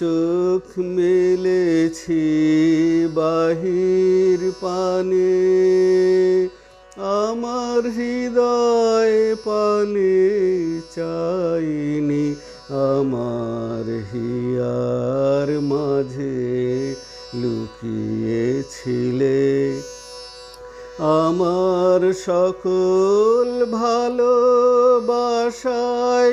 চোখ মেলেছি বাহির পানে, আমার হৃদয় পানে চাইনি, আমার হিয়ার মাঝে লুকিয়েছিলে। আমার সকল ভালোবাসায়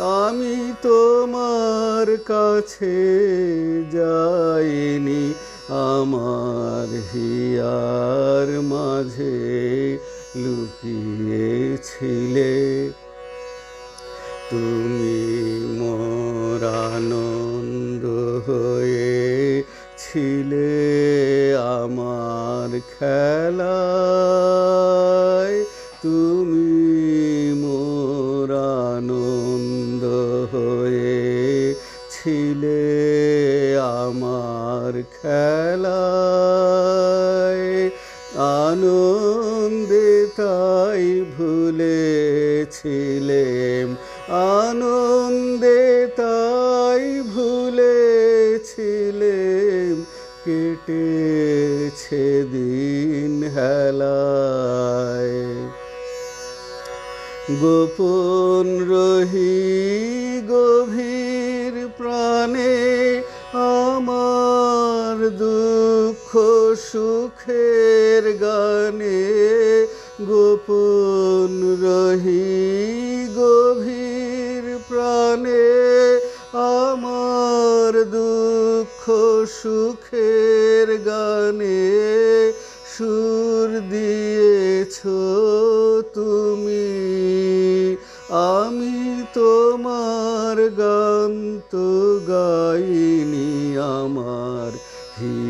আমি তোমার কাছে যাইনি আমার হিয়ার মাঝে লুকিয়েছিলে। তুমি মোর আনন্দ হয়ে ছিলে আমার খেলায়। তুমি মোর ছিলে আমার খেলায়। আনন্দে তাই ভুলেছিলেম। আনন্দে তাই ভুলেছিলেম। কেটেছে দিন হেলায়। গোপন রহি গভীর প্রাণে আমার দুঃখ সুখের গানে গোপন রহি গভীর প্রাণে আমার দুঃখ সুখের গানে সুর দিয়েছ তুমি। আমি তোমার গান তো গাইনি আমার। হিয়া